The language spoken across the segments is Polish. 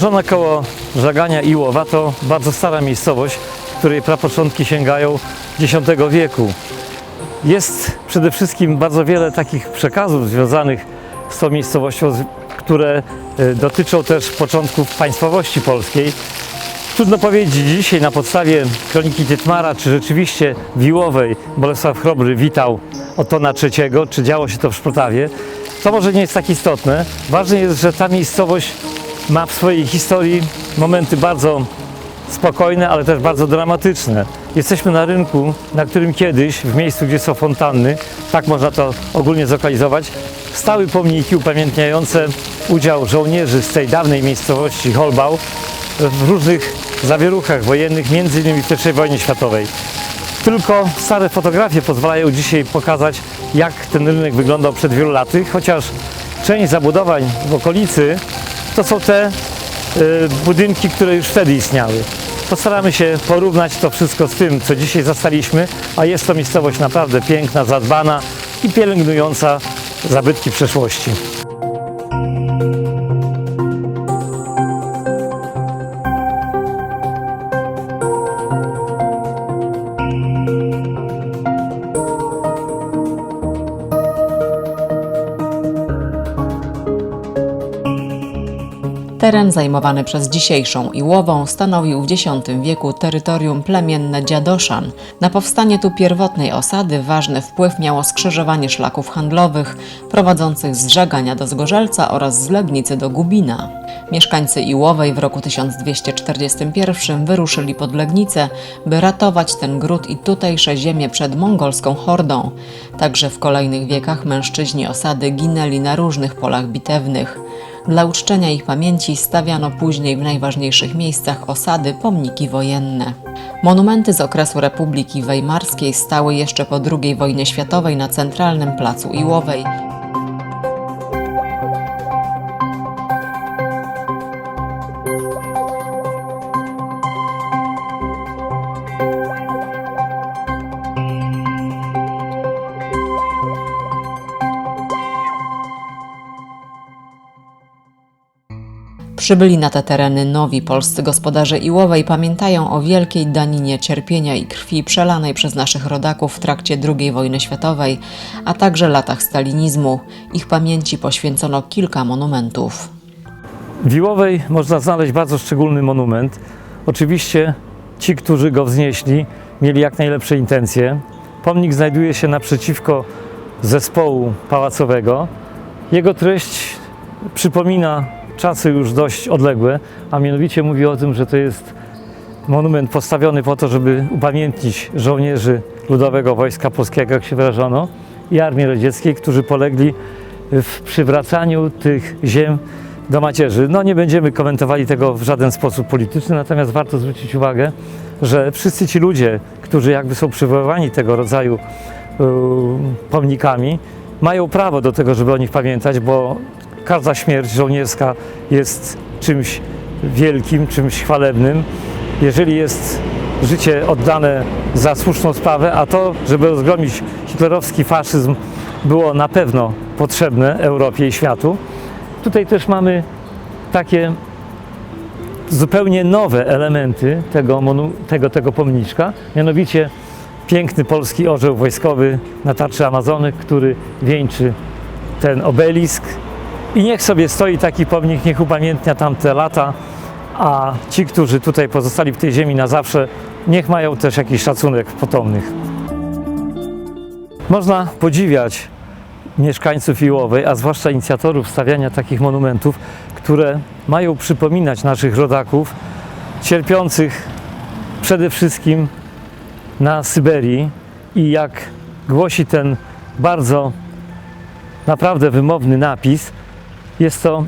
Położona koło Żagania i Łowa to bardzo stara miejscowość, której prapoczątki sięgają X wieku. Jest przede wszystkim bardzo wiele takich przekazów związanych z tą miejscowością, które e, dotyczą też początków państwowości polskiej. Trudno powiedzieć dzisiaj na podstawie kroniki Tytmara, czy rzeczywiście w Iłowej Bolesław Chrobry witał Otona III, czy działo się to w Szprotawie. To może nie jest tak istotne. Ważne jest, że ta miejscowość ma w swojej historii momenty bardzo spokojne, ale też bardzo dramatyczne. Jesteśmy na rynku, na którym kiedyś, w miejscu, gdzie są fontanny, tak można to ogólnie zlokalizować, stały pomniki upamiętniające udział żołnierzy z tej dawnej miejscowości Holbał w różnych zawieruchach wojennych, między w I wojnie światowej. Tylko stare fotografie pozwalają dzisiaj pokazać, jak ten rynek wyglądał przed wielu laty, chociaż część zabudowań w okolicy to są te y, budynki, które już wtedy istniały. Postaramy się porównać to wszystko z tym, co dzisiaj zastaliśmy, a jest to miejscowość naprawdę piękna, zadbana i pielęgnująca zabytki przeszłości. Teren zajmowany przez dzisiejszą Iłową stanowił w X wieku terytorium plemienne Dziadoszan. Na powstanie tu pierwotnej osady ważny wpływ miało skrzyżowanie szlaków handlowych prowadzących z Żagania do Zgorzelca oraz z Legnicy do Gubina. Mieszkańcy Iłowej w roku 1241 wyruszyli pod Legnicę, by ratować ten gród i tutejsze ziemie przed mongolską hordą. Także w kolejnych wiekach mężczyźni osady ginęli na różnych polach bitewnych. Dla uczczenia ich pamięci stawiano później w najważniejszych miejscach osady pomniki wojenne. Monumenty z okresu Republiki Weimarskiej stały jeszcze po II wojnie światowej na centralnym placu Iłowej. Przybyli na te tereny nowi polscy gospodarze Iłowej pamiętają o wielkiej daninie cierpienia i krwi przelanej przez naszych rodaków w trakcie II wojny światowej, a także latach stalinizmu. Ich pamięci poświęcono kilka monumentów. W Iłowej można znaleźć bardzo szczególny monument. Oczywiście ci, którzy go wznieśli, mieli jak najlepsze intencje. Pomnik znajduje się naprzeciwko zespołu pałacowego. Jego treść przypomina czasy już dość odległe, a mianowicie mówi o tym, że to jest monument postawiony po to, żeby upamiętnić żołnierzy Ludowego Wojska Polskiego, jak się wyrażono, i Armii Radzieckiej, którzy polegli w przywracaniu tych ziem do macierzy. No nie będziemy komentowali tego w żaden sposób polityczny, natomiast warto zwrócić uwagę, że wszyscy ci ludzie, którzy jakby są przywoływani tego rodzaju yy, pomnikami, mają prawo do tego, żeby o nich pamiętać, bo każda śmierć żołnierska jest czymś wielkim, czymś chwalebnym. Jeżeli jest życie oddane za słuszną sprawę, a to, żeby rozgromić hitlerowski faszyzm, było na pewno potrzebne Europie i światu. Tutaj też mamy takie zupełnie nowe elementy tego, tego, tego pomniczka, mianowicie piękny polski orzeł wojskowy na tarczy Amazonek, który wieńczy ten obelisk. I niech sobie stoi taki pomnik, niech upamiętnia tamte lata, a ci, którzy tutaj pozostali w tej ziemi na zawsze, niech mają też jakiś szacunek potomnych. Można podziwiać mieszkańców Iłowej, a zwłaszcza inicjatorów stawiania takich monumentów, które mają przypominać naszych rodaków cierpiących przede wszystkim na Syberii i jak głosi ten bardzo naprawdę wymowny napis, jest to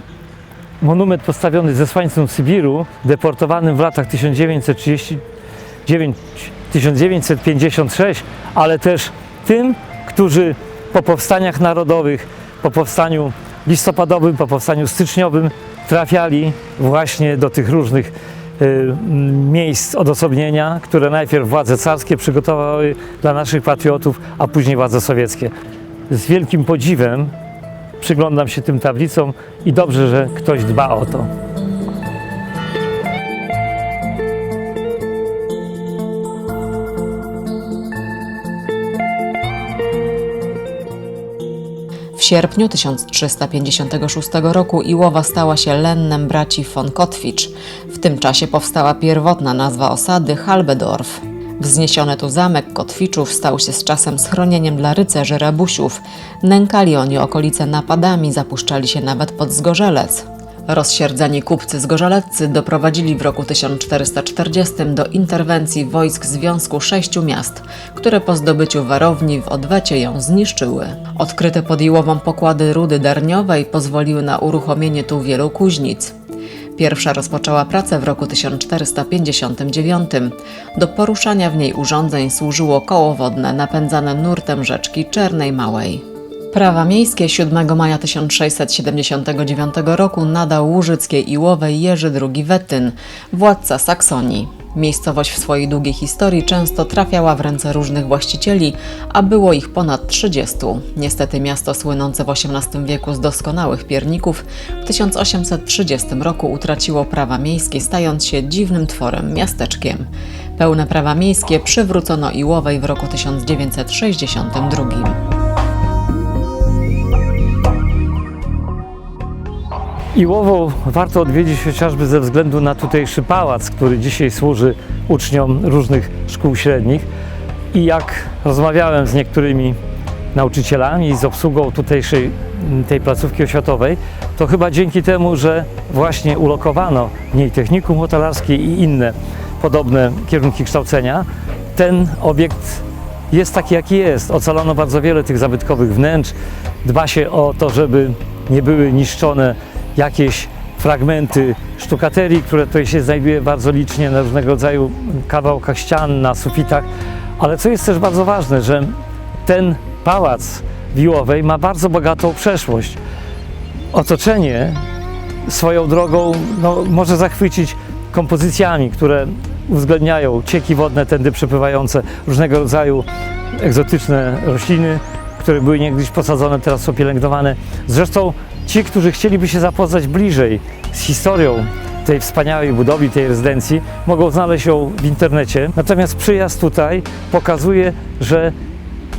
monument postawiony zesłańcom Sybiru, deportowanym w latach 1939-1956, ale też tym, którzy po powstaniach narodowych, po powstaniu listopadowym, po powstaniu styczniowym trafiali właśnie do tych różnych y, miejsc odosobnienia, które najpierw władze carskie przygotowały dla naszych patriotów, a później władze sowieckie. Z wielkim podziwem przyglądam się tym tablicom i dobrze, że ktoś dba o to. W sierpniu 1356 roku Iłowa stała się lennem braci von Kotwicz. W tym czasie powstała pierwotna nazwa osady Halbedorf. Wzniesiony tu zamek Kotwiczów stał się z czasem schronieniem dla rycerzy rabusiów. Nękali oni okolice napadami, zapuszczali się nawet pod Zgorzelec. Rozsierdzeni kupcy zgorzeleccy doprowadzili w roku 1440 do interwencji wojsk Związku Sześciu Miast, które po zdobyciu warowni w odwecie ją zniszczyły. Odkryte pod Iłową pokłady rudy darniowej pozwoliły na uruchomienie tu wielu kuźnic. Pierwsza rozpoczęła pracę w roku 1459. Do poruszania w niej urządzeń służyło koło wodne napędzane nurtem rzeczki Czernej Małej. Prawa miejskie 7 maja 1679 roku nadał Łużyckiej Iłowej Jerzy II Wetyn, władca Saksonii. Miejscowość w swojej długiej historii często trafiała w ręce różnych właścicieli, a było ich ponad 30. Niestety miasto słynące w XVIII wieku z doskonałych pierników w 1830 roku utraciło prawa miejskie, stając się dziwnym tworem, miasteczkiem. Pełne prawa miejskie przywrócono Iłowej w roku 1962. Iłową warto odwiedzić chociażby ze względu na tutejszy pałac, który dzisiaj służy uczniom różnych szkół średnich. I jak rozmawiałem z niektórymi nauczycielami, z obsługą tutejszej tej placówki oświatowej, to chyba dzięki temu, że właśnie ulokowano w niej technikum hotelarskie i inne podobne kierunki kształcenia, ten obiekt jest taki, jaki jest. Ocalono bardzo wiele tych zabytkowych wnętrz. Dba się o to, żeby nie były niszczone jakieś fragmenty sztukaterii, które tutaj się znajduje bardzo licznie na różnego rodzaju kawałkach ścian, na sufitach. Ale co jest też bardzo ważne, że ten pałac Wiłowej ma bardzo bogatą przeszłość. Otoczenie swoją drogą no, może zachwycić kompozycjami, które uwzględniają cieki wodne tędy przepływające, różnego rodzaju egzotyczne rośliny, które były niegdyś posadzone, teraz są pielęgnowane. Zresztą ci, którzy chcieliby się zapoznać bliżej z historią tej wspaniałej budowli, tej rezydencji, mogą znaleźć ją w internecie. Natomiast przyjazd tutaj pokazuje, że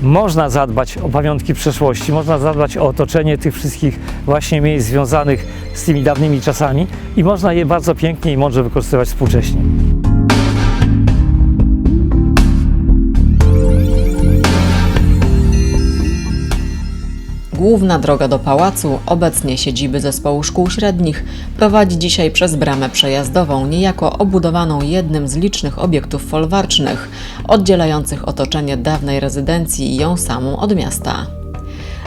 można zadbać o pamiątki przeszłości, można zadbać o otoczenie tych wszystkich właśnie miejsc związanych z tymi dawnymi czasami i można je bardzo pięknie i mądrze wykorzystywać współcześnie. Główna droga do pałacu, obecnie siedziby zespołu szkół średnich, prowadzi dzisiaj przez bramę przejazdową, niejako obudowaną jednym z licznych obiektów folwarcznych, oddzielających otoczenie dawnej rezydencji i ją samą od miasta.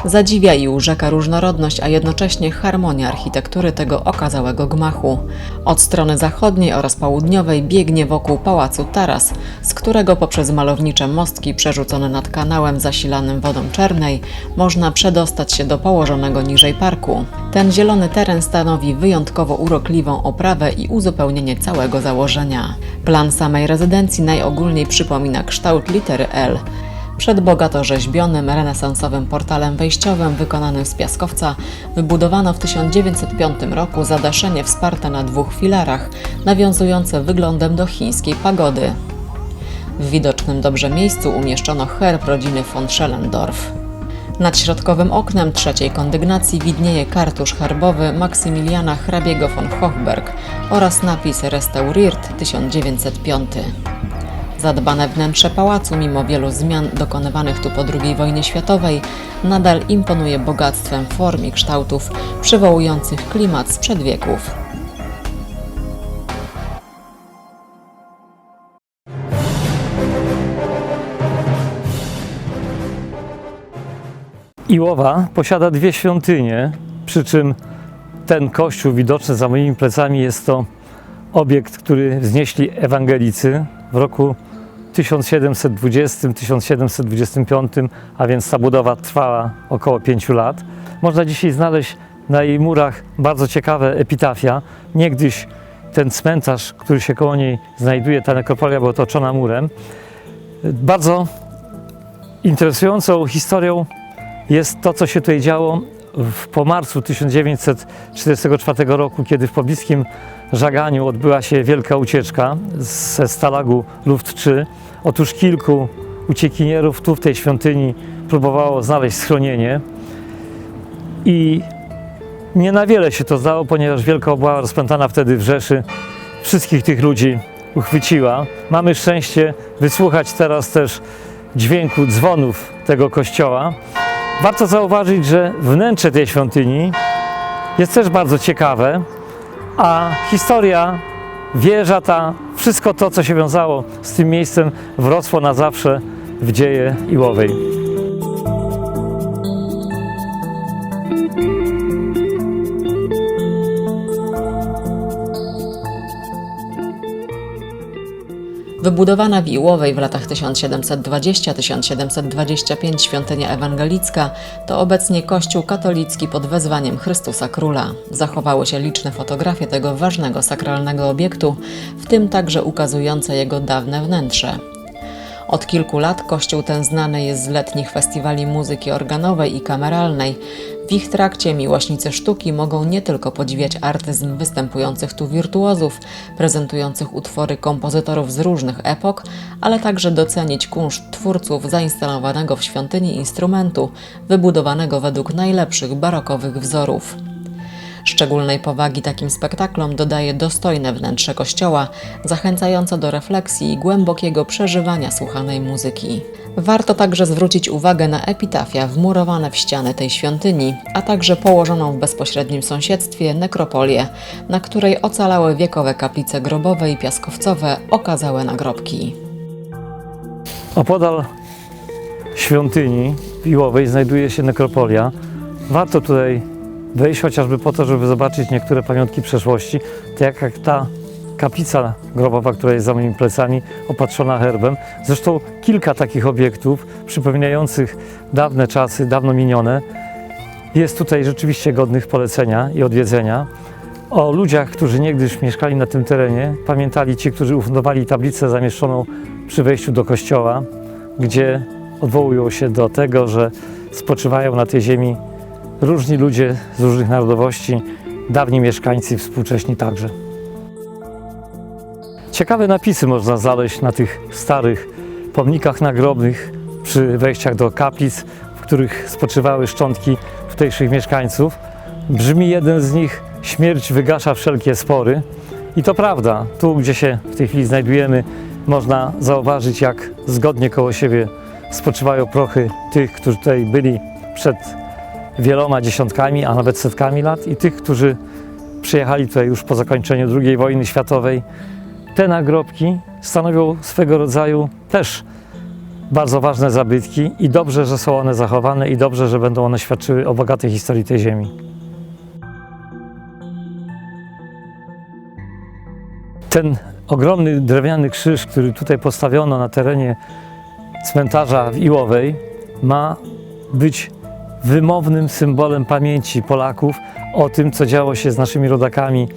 Zadziwia i urzeka różnorodność, a jednocześnie harmonia architektury tego okazałego gmachu. Od strony zachodniej oraz południowej biegnie wokół pałacu taras, z którego poprzez malownicze mostki przerzucone nad kanałem zasilanym wodą czernej można przedostać się do położonego niżej parku. Ten zielony teren stanowi wyjątkowo urokliwą oprawę i uzupełnienie całego założenia. Plan samej rezydencji najogólniej przypomina kształt litery L. Przed bogato rzeźbionym, renesansowym portalem wejściowym wykonanym z piaskowca wybudowano w 1905 roku zadaszenie wsparte na dwóch filarach, nawiązujące wyglądem do chińskiej pagody. W widocznym dobrze miejscu umieszczono herb rodziny von Schellendorf. Nad środkowym oknem trzeciej kondygnacji widnieje kartusz herbowy Maksymiliana hrabiego von Hochberg oraz napis Restauriert 1905. Zadbane wnętrze pałacu, mimo wielu zmian dokonywanych tu po II wojnie światowej, nadal imponuje bogactwem form i kształtów przywołujących klimat sprzed wieków. Iłowa posiada dwie świątynie, przy czym ten kościół widoczny za moimi plecami jest to obiekt, który wznieśli ewangelicy w roku 1720-1725, a więc ta budowa trwała około 5 lat. Można dzisiaj znaleźć na jej murach bardzo ciekawe epitafia. Niegdyś ten cmentarz, który się koło niej znajduje, ta nekropolia była otoczona murem. Bardzo interesującą historią jest to, co się tutaj działo w, po marcu 1944 roku, kiedy w pobliskim Żaganiu odbyła się wielka ucieczka ze stalagu Luft 3. Otóż kilku uciekinierów tu w tej świątyni próbowało znaleźć schronienie. I nie na wiele się to zdało, ponieważ wielka obława rozpętana wtedy w Rzeszy wszystkich tych ludzi uchwyciła. Mamy szczęście wysłuchać teraz też dźwięku dzwonów tego kościoła. Warto zauważyć, że wnętrze tej świątyni jest też bardzo ciekawe, a historia, wieża ta, wszystko to, co się wiązało z tym miejscem, wrosło na zawsze w dzieje Iłowej. Wybudowana w Iłowej w latach 1720-1725 świątynia ewangelicka to obecnie kościół katolicki pod wezwaniem Chrystusa Króla. Zachowały się liczne fotografie tego ważnego sakralnego obiektu, w tym także ukazujące jego dawne wnętrze. Od kilku lat kościół ten znany jest z letnich festiwali muzyki organowej i kameralnej. W ich trakcie miłośnicy sztuki mogą nie tylko podziwiać artyzm występujących tu wirtuozów, prezentujących utwory kompozytorów z różnych epok, ale także docenić kunszt twórców zainstalowanego w świątyni instrumentu, wybudowanego według najlepszych barokowych wzorów. Szczególnej powagi takim spektaklom dodaje dostojne wnętrze kościoła, zachęcające do refleksji i głębokiego przeżywania słuchanej muzyki. Warto także zwrócić uwagę na epitafia wmurowane w ściany tej świątyni, a także położoną w bezpośrednim sąsiedztwie nekropolię, na której ocalałe wiekowe kaplice grobowe i piaskowcowe okazałe nagrobki. Opodal świątyni Iłowej znajduje się nekropolia. Warto tutaj wejść chociażby po to, żeby zobaczyć niektóre pamiątki przeszłości, tak jak ta kaplica grobowa, która jest za moimi plecami, opatrzona herbem. Zresztą kilka takich obiektów przypominających dawne czasy, dawno minione, jest tutaj rzeczywiście godnych polecenia i odwiedzenia. O ludziach, którzy niegdyś mieszkali na tym terenie, pamiętali ci, którzy ufundowali tablicę zamieszczoną przy wejściu do kościoła, gdzie odwołują się do tego, że spoczywają na tej ziemi różni ludzie z różnych narodowości, dawni mieszkańcy współcześni także. Ciekawe napisy można znaleźć na tych starych pomnikach nagrobnych przy wejściach do kaplic, w których spoczywały szczątki tutejszych mieszkańców. Brzmi jeden z nich: Śmierć wygasza wszelkie spory. I to prawda, tu gdzie się w tej chwili znajdujemy, można zauważyć, jak zgodnie koło siebie spoczywają prochy tych, którzy tutaj byli przed wieloma dziesiątkami, a nawet setkami lat, i tych, którzy przyjechali tutaj już po zakończeniu II wojny światowej. Te nagrobki stanowią swego rodzaju też bardzo ważne zabytki i dobrze, że są one zachowane i dobrze, że będą one świadczyły o bogatej historii tej ziemi. Ten ogromny drewniany krzyż, który tutaj postawiono na terenie cmentarza w Iłowej, ma być wymownym symbolem pamięci Polaków o tym, co działo się z naszymi rodakami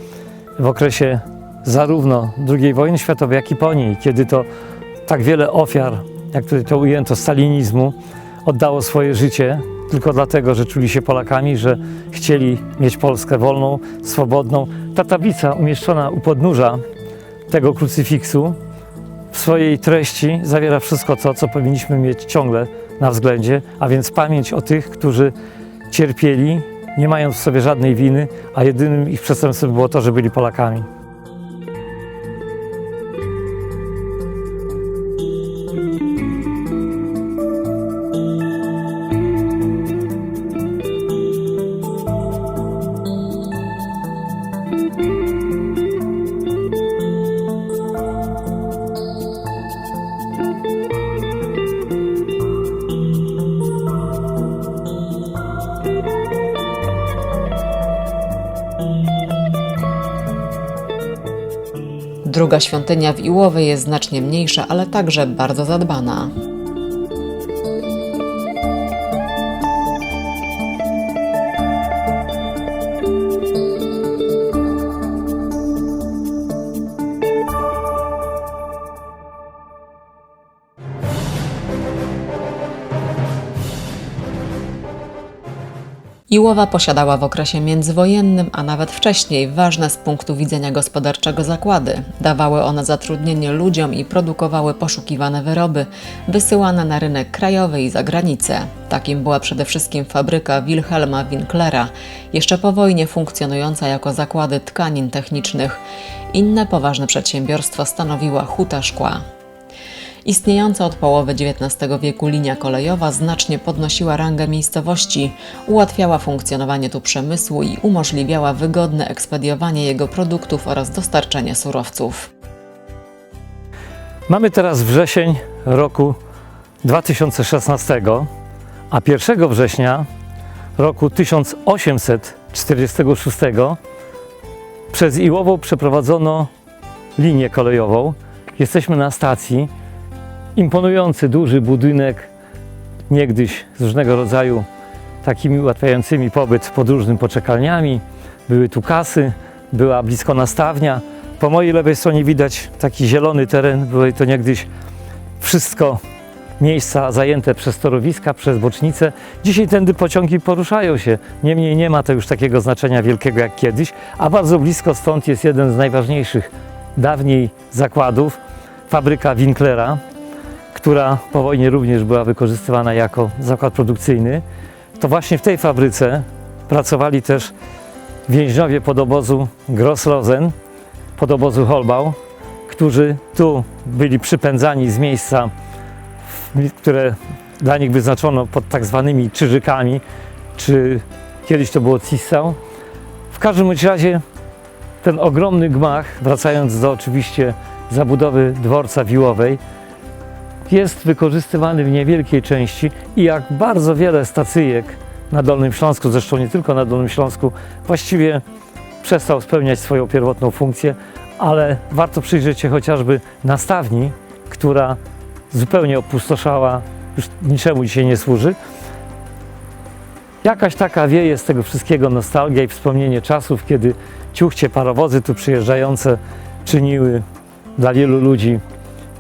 w okresie zarówno II wojny światowej, jak i po niej, kiedy to tak wiele ofiar, jak tutaj to ujęto, stalinizmu, oddało swoje życie tylko dlatego, że czuli się Polakami, że chcieli mieć Polskę wolną, swobodną. Ta tablica umieszczona u podnóża tego krucyfiksu w swojej treści zawiera wszystko to, co powinniśmy mieć ciągle na względzie, a więc pamięć o tych, którzy cierpieli, nie mając w sobie żadnej winy, a jedynym ich przestępstwem było to, że byli Polakami. Druga świątynia w Iłowej jest znacznie mniejsza, ale także bardzo zadbana. Iłowa posiadała w okresie międzywojennym, a nawet wcześniej, ważne z punktu widzenia gospodarczego zakłady. Dawały one zatrudnienie ludziom i produkowały poszukiwane wyroby, wysyłane na rynek krajowy i za granicę. Takim była przede wszystkim fabryka Wilhelma Winklera, jeszcze po wojnie funkcjonująca jako zakłady tkanin technicznych. Inne poważne przedsiębiorstwo stanowiła huta szkła. Istniejąca od połowy XIX wieku linia kolejowa znacznie podnosiła rangę miejscowości, ułatwiała funkcjonowanie tu przemysłu i umożliwiała wygodne ekspediowanie jego produktów oraz dostarczenie surowców. Mamy teraz wrzesień roku 2016, a 1 września roku 1846 przez Iłową przeprowadzono linię kolejową. Jesteśmy na stacji. Imponujący, duży budynek, niegdyś z różnego rodzaju takimi ułatwiającymi pobyt podróżnym poczekalniami. Były tu kasy, była blisko nastawnia. Po mojej lewej stronie widać taki zielony teren. Były to niegdyś wszystko miejsca zajęte przez torowiska, przez bocznice. Dzisiaj tędy pociągi poruszają się. Niemniej nie ma to już takiego znaczenia wielkiego jak kiedyś, a bardzo blisko stąd jest jeden z najważniejszych dawniej zakładów, fabryka Winklera, która po wojnie również była wykorzystywana jako zakład produkcyjny. To właśnie w tej fabryce pracowali też więźniowie podobozu Grossrosen, podobozu Holbau, którzy tu byli przypędzani z miejsca, które dla nich wyznaczono pod tak zwanymi czyżykami, czy kiedyś to było Cissau. W każdym razie ten ogromny gmach, wracając do oczywiście zabudowy dworca Wiłowej, jest wykorzystywany w niewielkiej części i jak bardzo wiele stacyjek na Dolnym Śląsku, zresztą nie tylko na Dolnym Śląsku, właściwie przestał spełniać swoją pierwotną funkcję, ale warto przyjrzeć się chociażby nastawni, która zupełnie opustoszała, już niczemu dzisiaj nie służy. Jakaś taka wieje z tego wszystkiego nostalgia i wspomnienie czasów, kiedy ciuchcie parowozy tu przyjeżdżające czyniły dla wielu ludzi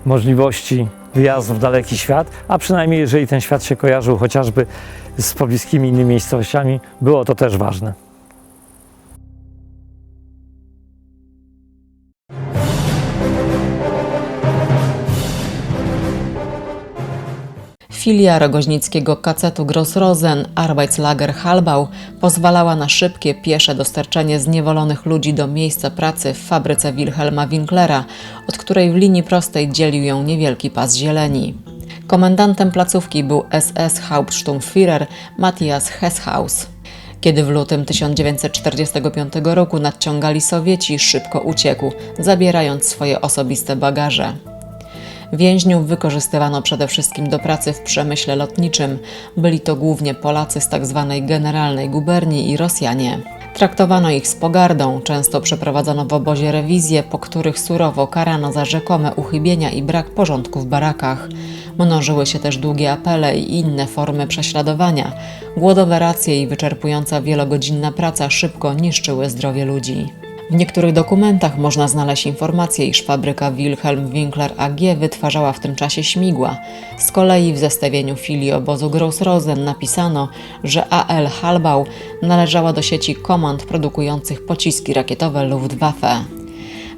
możliwości wyjazdu w daleki świat, a przynajmniej jeżeli ten świat się kojarzył chociażby z pobliskimi innymi miejscowościami, było to też ważne. Filia rogoźnickiego kacetu Grossrosen Arbeitslager Halbau pozwalała na szybkie, piesze dostarczenie zniewolonych ludzi do miejsca pracy w fabryce Wilhelma Winklera, od której w linii prostej dzielił ją niewielki pas zieleni. Komendantem placówki był SS Hauptsturmführer Matthias Hesshaus. Kiedy w lutym 1945 roku nadciągali Sowieci, szybko uciekł, zabierając swoje osobiste bagaże. Więźniów wykorzystywano przede wszystkim do pracy w przemyśle lotniczym. Byli to głównie Polacy z tzw. generalnej guberni i Rosjanie. Traktowano ich z pogardą, często przeprowadzano w obozie rewizje, po których surowo karano za rzekome uchybienia i brak porządku w barakach. Mnożyły się też długie apele i inne formy prześladowania. Głodowe racje i wyczerpująca wielogodzinna praca szybko niszczyły zdrowie ludzi. W niektórych dokumentach można znaleźć informację, iż fabryka Wilhelm Winkler AG wytwarzała w tym czasie śmigła. Z kolei w zestawieniu filii obozu Grossrosen napisano, że AL Halbau należała do sieci komand produkujących pociski rakietowe Luftwaffe.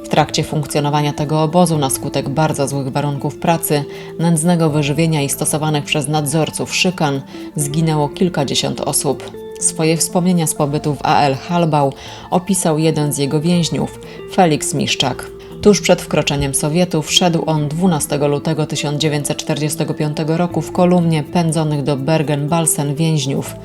W trakcie funkcjonowania tego obozu na skutek bardzo złych warunków pracy, nędznego wyżywienia i stosowanych przez nadzorców szykan zginęło kilkadziesiąt osób. Swoje wspomnienia z pobytu w AL Halbau opisał jeden z jego więźniów, Felix Miszczak. Tuż przed wkroczeniem Sowietów wszedł on 12 lutego 1945 roku w kolumnie pędzonych do Bergen-Belsen więźniów.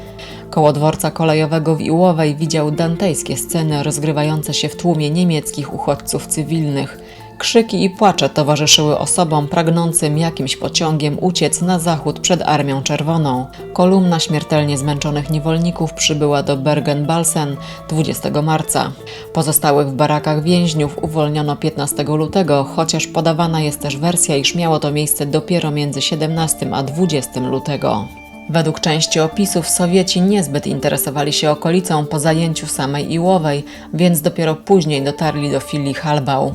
Koło dworca kolejowego w Iłowej widział dantejskie sceny rozgrywające się w tłumie niemieckich uchodźców cywilnych. Krzyki i płacze towarzyszyły osobom pragnącym jakimś pociągiem uciec na zachód przed Armią Czerwoną. Kolumna śmiertelnie zmęczonych niewolników przybyła do Bergen-Belsen 20 marca. Pozostałych w barakach więźniów uwolniono 15 lutego, chociaż podawana jest też wersja, iż miało to miejsce dopiero między 17 a 20 lutego. Według części opisów Sowieci niezbyt interesowali się okolicą po zajęciu samej Iłowej, więc dopiero później dotarli do filii Halbau.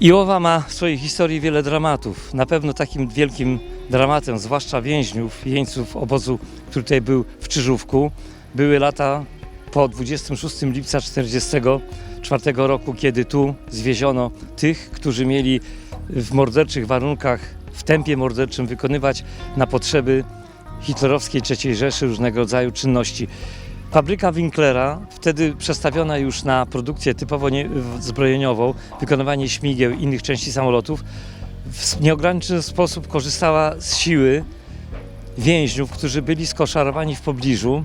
Iłowa ma w swojej historii wiele dramatów. Na pewno takim wielkim dramatem, zwłaszcza więźniów, jeńców obozu, który tutaj był w Czyżówku, były lata po 26 lipca 1944 roku, kiedy tu zwieziono tych, którzy mieli w morderczych warunkach, w tempie morderczym wykonywać na potrzeby hitlerowskiej III Rzeszy różnego rodzaju czynności. Fabryka Winklera, wtedy przestawiona już na produkcję typowo zbrojeniową, wykonywanie śmigieł i innych części samolotów, w nieograniczony sposób korzystała z siły więźniów, którzy byli skoszarowani w pobliżu.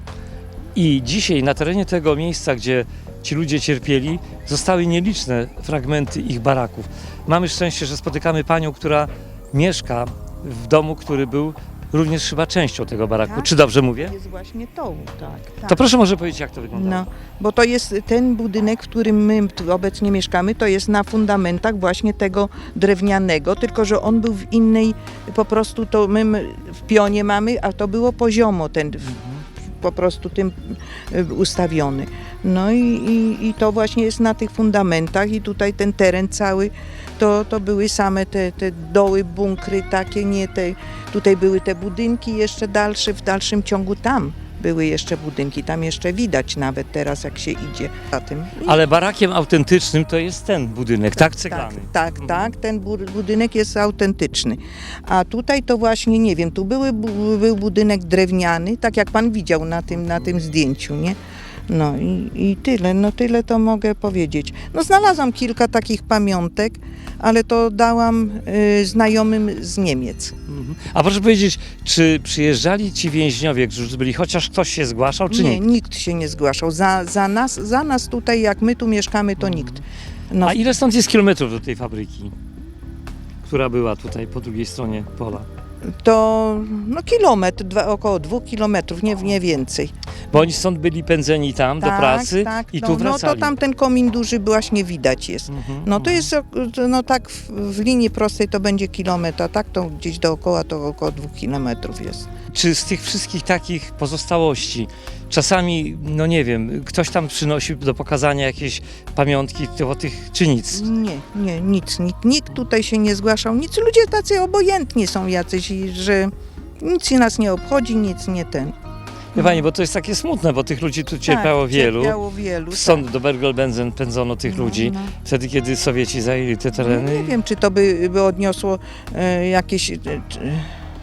I dzisiaj na terenie tego miejsca, gdzie ci ludzie cierpieli, zostały nieliczne fragmenty ich baraków. Mamy szczęście, że spotykamy panią, która mieszka w domu, który był również chyba częścią tego baraku. Tak. Czy dobrze mówię? Jest właśnie to, tak. tak. To proszę może powiedzieć, jak to wygląda. No, bo to jest ten budynek, w którym my tu obecnie mieszkamy, to jest na fundamentach właśnie tego drewnianego, tylko że on był w innej, po prostu to my w pionie mamy, a to było poziomo ten w- po prostu tym y, ustawiony. No i, i, i to właśnie jest na tych fundamentach i tutaj ten teren cały, to, to były same te, te doły, bunkry takie, nie te, tutaj były te budynki jeszcze dalsze, w dalszym ciągu tam były jeszcze budynki, tam jeszcze widać nawet teraz jak się idzie za tym. Ale barakiem autentycznym to jest ten budynek, tak? Ceglany. Tak, tak, tak, ten bu- budynek jest autentyczny. A tutaj to właśnie, nie wiem, tu były, był budynek drewniany, tak jak pan widział na tym, na tym zdjęciu, nie? No i, i tyle, no tyle to mogę powiedzieć. No znalazłam kilka takich pamiątek, ale to dałam y, znajomym z Niemiec. Mhm. A proszę powiedzieć, czy przyjeżdżali ci więźniowie, którzy byli, chociaż ktoś się zgłaszał, czy nie, nie? nikt się nie zgłaszał. Za, za, nas, za nas tutaj, jak my tu mieszkamy, to nikt. No, A ile stąd jest kilometrów do tej fabryki, która była tutaj po drugiej stronie pola? to no, kilometr, dwa, około dwóch kilometrów, nie, nie więcej. Bo oni stąd byli pędzeni tam do pracy i no, tu no wracali. to tam ten komin duży właśnie widać jest. Mhm, No to jest, no tak w, w linii prostej to będzie kilometr, a tak to gdzieś dookoła to około dwóch kilometrów jest. Czy z tych wszystkich takich pozostałości, czasami, no nie wiem, ktoś tam przynosił do pokazania jakieś pamiątki o tych, czy nic? Nie, nie, nic, nikt, nikt tutaj się nie zgłaszał, nic, ludzie tacy obojętni są jacyś, że nic nas nie obchodzi, nic nie ten. Wie Pani, bo to jest takie smutne, bo tych ludzi tu cierpiało tak, wielu. Cierpiało wielu, Stąd do Bergel-Benzen pędzono tych No, ludzi, no. wtedy kiedy Sowieci zajęli te No, tereny. nie wiem, czy to by, by odniosło e, jakieś, e,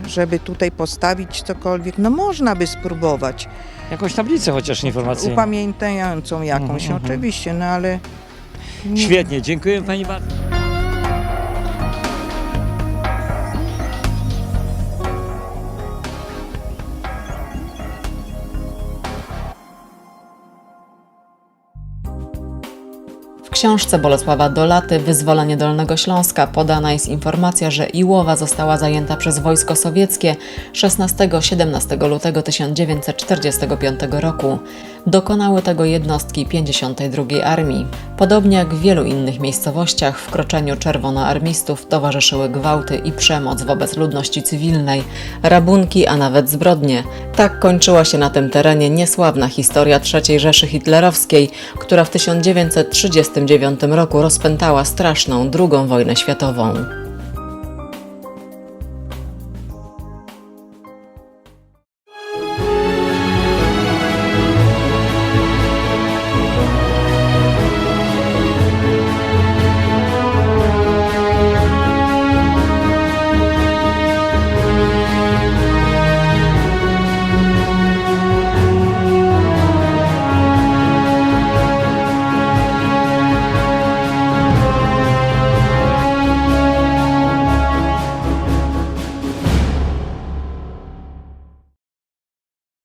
żeby tutaj postawić cokolwiek. No można by spróbować. Jakąś tablicę chociaż informacyjną. Upamiętniającą jakąś, Mhm, mhm. oczywiście, no ale... nie- Świetnie, dziękuję Pani bardzo. Książce Bolesława Dolaty Wyzwolenie Dolnego Śląska podana jest informacja, że Iłowa została zajęta przez wojsko sowieckie 16-17 lutego 1945 roku. Dokonały tego jednostki 52 Armii. Podobnie jak w wielu innych miejscowościach, wkroczeniu czerwonoarmistów towarzyszyły gwałty i przemoc wobec ludności cywilnej, rabunki, a nawet zbrodnie. Tak kończyła się na tym terenie niesławna historia III Rzeszy Hitlerowskiej, która w 1939 roku rozpętała straszną II wojnę światową.